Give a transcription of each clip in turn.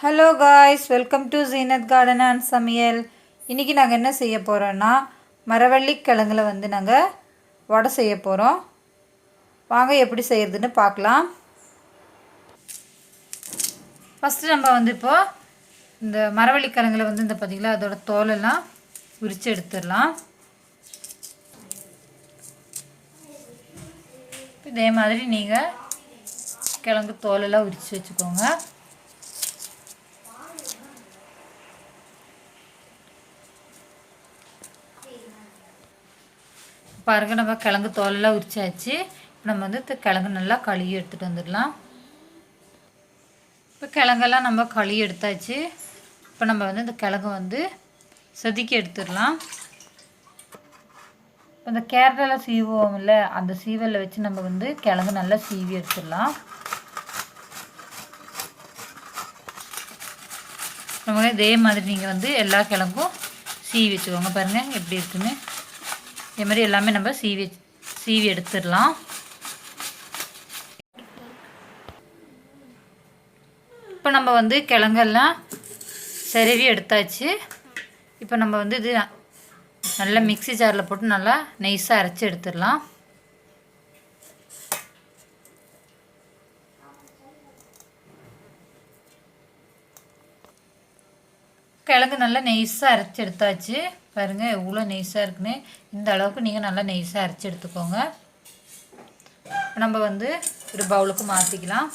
Hello guys welcome to Zeenath garden and சமையல் இன்றைக்கி நாங்கள் என்ன செய்ய போகிறோன்னா மரவள்ளி கிழங்குல வந்து நாங்கள் வடை செய்ய போகிறோம் வாங்க எப்படி செய்கிறதுன்னு பார்க்கலாம். ஃபஸ்ட்டு நம்ம வந்து இப்போது இந்த மரவள்ளி கிழங்குல வந்து இந்த பார்த்திங்களா அதோட தோலெல்லாம் உரித்து எடுத்துடலாம். இதே மாதிரி நீங்கள் கிழங்கு தோலெல்லாம் உரித்து வச்சுக்கோங்க. பாருங்க நம்ம கிழங்கு தோலெல்லாம் உரிச்சாச்சு. இப்போ நம்ம வந்து இந்த கிழங்கு நல்லா கழுவி எடுத்துகிட்டு வந்துடலாம். இப்போ கிழங்கெல்லாம் நம்ம கழுவி எடுத்தாச்சு. இப்போ நம்ம வந்து இந்த கிழங்கு வந்து செதுக்கி எடுத்துடலாம். இப்போ இந்த கேரட்டெல்லாம் சீவுவோம்ல அந்த சீவலில் வச்சு நம்ம வந்து கிழங்கு நல்லா சீவி எடுத்துடலாம். நம்ம இதே மாதிரி நீங்கள் வந்து எல்லா கிழங்கும் சீவி வச்சுக்கோங்க. பாருங்கள் எப்படி இருக்குன்னு. இதே மாதிரி எல்லாமே நம்ம சீவி சீவி எடுத்துடலாம். இப்போ நம்ம வந்து கிழங்கெல்லாம் செரவி எடுத்தாச்சு. இப்போ நம்ம வந்து இது நல்லா மிக்ஸி ஜாரில் போட்டு நல்லா நைஸாக அரைச்சி எடுத்துடலாம். கிழங்கு நல்லா நெய்ஸாக அரைச்சி எடுத்தாச்சு. பாருங்கள் எவ்வளோ நெய்ஸாக இருக்குன்னு. இந்த அளவுக்கு நீங்கள் நல்லா நெய்ஸாக அரைச்சி எடுத்துக்கோங்க. நம்ம வந்து ஒரு பவுலுக்கு மாற்றிக்கலாம்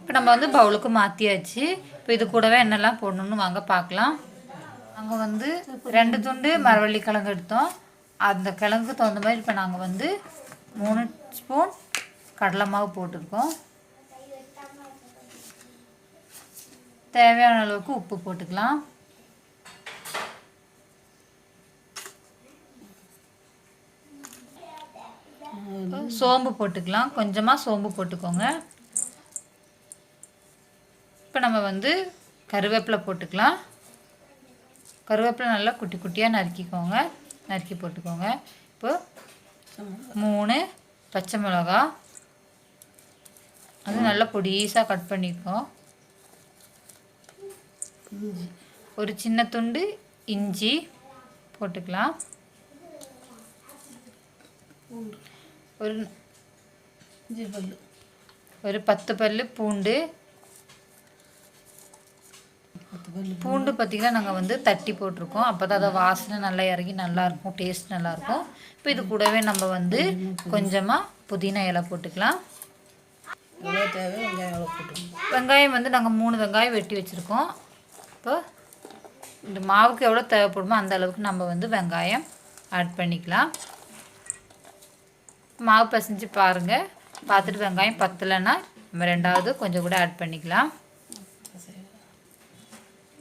இப்போ நம்ம வந்து பவுலுக்கு மாற்றியாச்சு இப்போ இது கூடவே என்னெல்லாம் போடணும்னு வாங்க பார்க்கலாம் நாங்கள் வந்து ரெண்டு துண்டு மரவள்ளி கிழங்கு எடுத்தோம். அந்த கிழங்குக்கு தகுந்த மாதிரி இப்போ நாங்கள் வந்து மூணு ஸ்பூன் கடலை மாவு போட்டிருக்கோம். தேவையான அளவுக்கு உப்பு போட்டுக்கலாம். சோம்பு போட்டுக்கலாம். கொஞ்சமாக சோம்பு போட்டுக்கோங்க. இப்போ நம்ம வந்து கருவேப்பிலை போட்டுக்கலாம். கருவேப்பிலை நல்லா குட்டி குட்டியாக நறுக்கிக்கோங்க. நறுக்கி போட்டுக்கோங்க. இப்போ மூணு பச்சை மிளகா. அது நல்லா பொடிசாக கட் பண்ணிக்கோ. ஒரு சின்ன துண்டு இஞ்சி போட்டுக்கலாம். ஒரு ஒரு பத்து பல்லு பூண்டு. பூண்டு பார்த்திங்கன்னா நாங்கள் வந்து தட்டி போட்டிருக்கோம். அப்போ தான் அதை வாசனை நல்லா இறங்கி நல்லாயிருக்கும் டேஸ்ட் நல்லாயிருக்கும் இப்போ இது கூடவே நம்ம வந்து கொஞ்சமாக புதினா இலை போட்டுக்கலாம். வெங்காயம் வந்து நாங்கள் மூணு வெங்காயம் வெட்டி வச்சுருக்கோம். இப்போ இந்த மாவுக்கு எவ்வளோ தேவைப்படுமோ அந்த அளவுக்கு நம்ம வந்து வெங்காயம் ஆட் பண்ணிக்கலாம். மாவு பசைஞ்சு பாருங்கள் பார்த்துட்டு வெங்காயம் பத்தலைன்னா நம்ம ரெண்டாவது கொஞ்சம் கூட ஆட் பண்ணிக்கலாம்.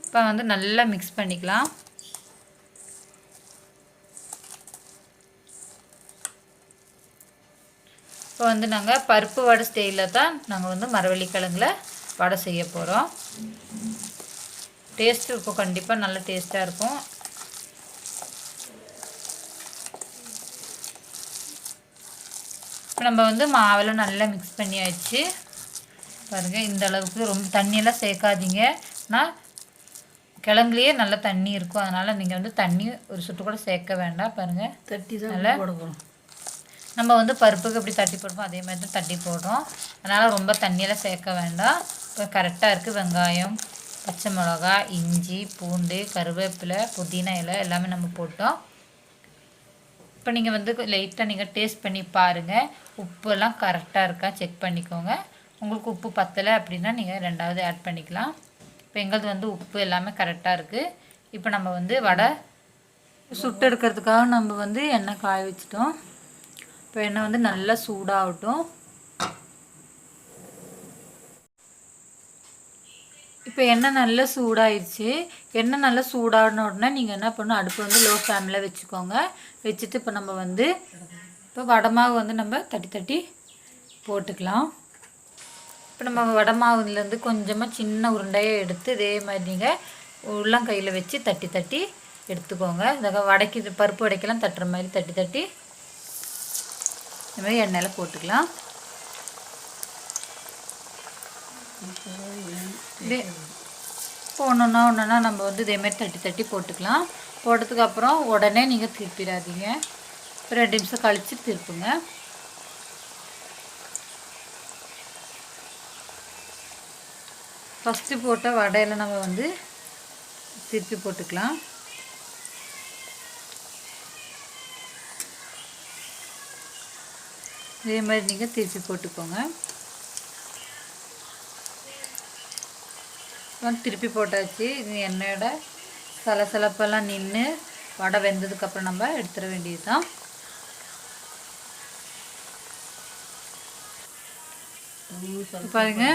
இப்போ வந்து நல்லா மிக்ஸ் பண்ணிக்கலாம். இப்போ வந்து நாங்கள் பருப்பு வடை ஸ்டைலில் தான் நாங்கள் வந்து மரவள்ளி கிழங்குல வடை செய்ய போகிறோம் டேஸ்ட் இருக்கும் கண்டிப்பாக நல்ல டேஸ்ட்டாக இருக்கும். இப்போ நம்ம வந்து மாவெல்லாம் நல்லா மிக்ஸ் பண்ணியாச்சு. பாருங்கள் இந்த அளவுக்கு ரொம்ப தண்ணியெல்லாம் சேர்க்காதீங்க. ஆனால் கிழங்குலேயே நல்லா தண்ணி இருக்கும். அதனால் நீங்கள் வந்து தண்ணி ஒரு சுட்டு கூட சேர்க்க வேண்டாம். பாருங்கள் தட்டி தான் நல்லா போட போகிறோம் நம்ம வந்து பருப்புக்கு எப்படி தட்டி போடுவோம் அதே மாதிரி தான் தட்டி போடுறோம். அதனால் ரொம்ப தண்ணியெல்லாம் சேர்க்க வேண்டாம். இப்போ கரெக்டாக இருக்குது வெங்காயம். பச்சை மிளகா இஞ்சி பூண்டு கருவேப்பிலை புதினா இலை எல்லாமே நம்ம போட்டோம். இப்போ நீங்கள் வந்து லைட்டாக நீங்கள் டேஸ்ட் பண்ணி பாருங்கள் உப்புலாம் கரெக்டாக இருக்கா? செக் பண்ணிக்கோங்க. உங்களுக்கு உப்பு பத்தலை அப்படின்னா நீங்கள் ரெண்டாவது ஆட் பண்ணிக்கலாம். இப்போ எங்களது வந்து உப்பு எல்லாமே கரெக்டாக இருக்குது இப்போ நம்ம வந்து வடை சுட்டு எடுக்கிறதுக்காக நம்ம வந்து எண்ணெய் காய வச்சிட்டோம். இப்போ எண்ணெய் வந்து நல்லா சூடாகட்டும். இப்போ எண்ணெய் நல்லா சூடாயிடுச்சு. எண்ணெய் நல்லா சூடான உடனே நீங்கள் என்ன பண்ணணும்? அடுப்பு வந்து லோ ஃபேமில் வச்சுக்கோங்க. வச்சுட்டு இப்போ நம்ம வந்து இப்போ வடமாவு வந்து நம்ம தட்டி தட்டி போட்டுக்கலாம். இப்போ நம்ம வடை மாவுலேருந்து கொஞ்சமாக சின்ன உருண்டையாக எடுத்து இதே மாதிரி நீங்கள் உள்ளங்கையில் வச்சு தட்டி தட்டி எடுத்துக்கோங்க. இந்த வடைக்கு பருப்பு வடைக்கெல்லாம் தட்டுற மாதிரி தட்டி தட்டி இந்த மாதிரி எண்ணெயில் போட்டுக்கலாம். இதே இப்போ ஒன்றுன்னா ஒன்றுனா நம்ம வந்து இதேமாரி தட்டி தட்டி போட்டுக்கலாம். போட்டதுக்கு அப்புறம் உடனே நீங்கள் திருப்பிடாதீங்க. ரெண்டு நிமிஷம் கழித்து திருப்புங்க. ஃபஸ்ட்டு போட்ட வடையில் நம்ம வந்து திருப்பி போட்டுக்கலாம். இதே மாதிரி நீங்கள் திருப்பி போட்டுக்கோங்க. திருப்பி போட்டாச்சு. இது எண்ணெயோட சலசலப்பெல்லாம் நின்று வடை வெந்ததுக்கப்புறம் நம்ம எடுத்துட வேண்டியது தான் பாருங்க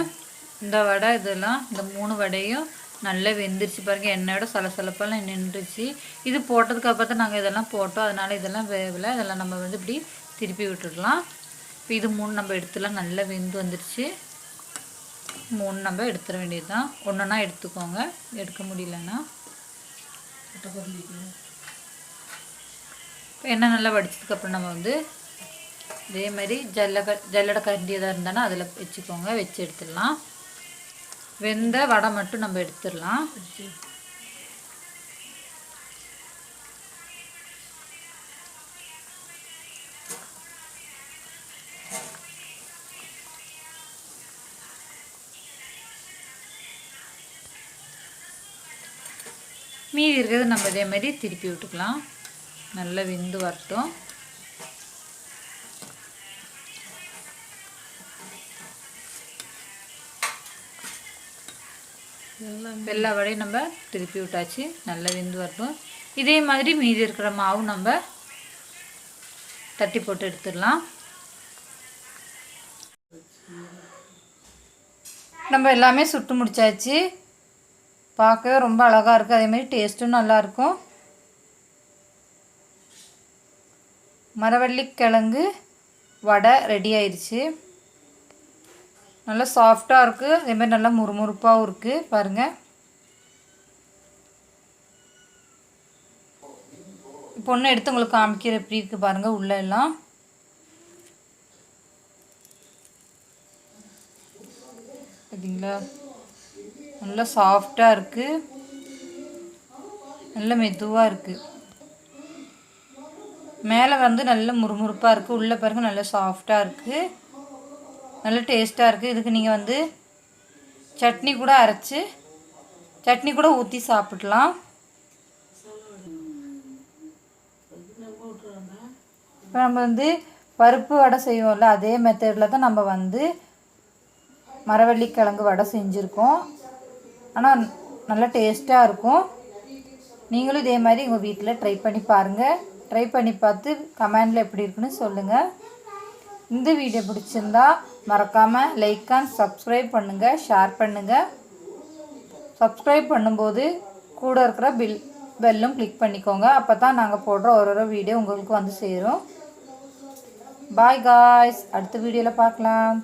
இந்த வடை இதெல்லாம் இந்த மூணு வடையும் நல்லா வெந்துருச்சு. பாருங்க எண்ணெயோட சலசலப்பெல்லாம் நின்றுச்சு. இது போட்டதுக்கு அப்புறம் தான் நாங்கள் இதெல்லாம் போட்டோம். அதனால இதெல்லாம் வேகலை இதெல்லாம் நம்ம வந்து இப்படி திருப்பி விட்டுடலாம். இப்போ இது மூணு நம்ம எடுத்துலாம் நல்லா வெந்து வந்துருச்சு. மூணு நம்ம எடுத்துட வேண்டியது தான் ஒன்றுனா எடுத்துக்கோங்க. எடுக்க முடியலன்னா. இப்போ எண்ணெய் நல்லா வடிச்சதுக்கப்புறம் நம்ம வந்து இதே மாதிரி ஜல்ல க ஜல்லடை கரண்டி எதாக இருந்தாலும் அதில் வச்சுக்கோங்க. வச்சு எடுத்துடலாம். வெந்த வடை மட்டும் நம்ம எடுத்துடலாம். மீதி இருக்கிறது நம்ம இதே மாதிரி திருப்பி விட்டுக்கலாம். நல்லா வெந்து வரட்டும். எல்லா வடையும் நம்ம திருப்பி விட்டாச்சு. நல்லா வெந்து வரட்டும். இதே மாதிரி மீதி இருக்கிற மாவு நம்ம தட்டி போட்டு எடுத்துடலாம். நம்ம எல்லாமே சுட்டு முடிச்சாச்சு. பார்க்கவே ரொம்ப அழகாக இருக்குது அதேமாதிரி டேஸ்ட்டும் நல்லாயிருக்கும் மரவள்ளிக்கிழங்கு வடை ரெடி ஆயிடுச்சு நல்லா சாஃப்டாக இருக்குது அதேமாதிரி நல்லா முறுமுறுப்பாகவும் இருக்குது பாருங்கள் இப்போ ஒன்று எடுத்து உங்களுக்கு காமிக்கிற எப்படி இருக்குது பாருங்கள் உள்ளே எல்லாம். பார்த்தீங்களா நல்லா சாஃப்டாக இருக்குது நல்ல மெதுவாக இருக்குது மேலே வந்து நல்ல முறுமுறுப்பாக இருக்குது உள்ளே பாருங்கள் நல்லா சாஃப்டாக இருக்குது நல்ல டேஸ்ட்டாக இருக்குது இதுக்கு நீங்கள் வந்து சட்னி கூட அரைச்சி சட்னி கூட ஊற்றி சாப்பிடலாம். இப்போ நம்ம வந்து பருப்பு வடை செய்வோம்ல அதே மெத்தடில் தான் நம்ம வந்து மரவள்ளிக்கிழங்கு வடை செஞ்சுருக்கோம். ஆனால் நல்லா டேஸ்ட்டாக இருக்கும். நீங்களும் இதே மாதிரி உங்கள் வீட்டில் ட்ரை பண்ணி பாருங்கள் ட்ரை பண்ணி பார்த்து கமெண்டில் எப்படி இருக்குன்னு சொல்லுங்கள் இந்த வீடியோ பிடிச்சிருந்தா மறக்காமல் லைக் அண்ட் சப்ஸ்கிரைப் பண்ணுங்கள் ஷேர் பண்ணுங்கள் சப்ஸ்கிரைப் பண்ணும்போது கூட இருக்கிற பில் பெல்லும் கிளிக் பண்ணிக்கோங்க. அப்போ தான் நாங்கள் போடுற ஒரு ஒரு வீடியோ உங்களுக்கு வந்து சேரும். பாய் காய்ஸ் அடுத்த வீடியோவில் பார்க்கலாம்.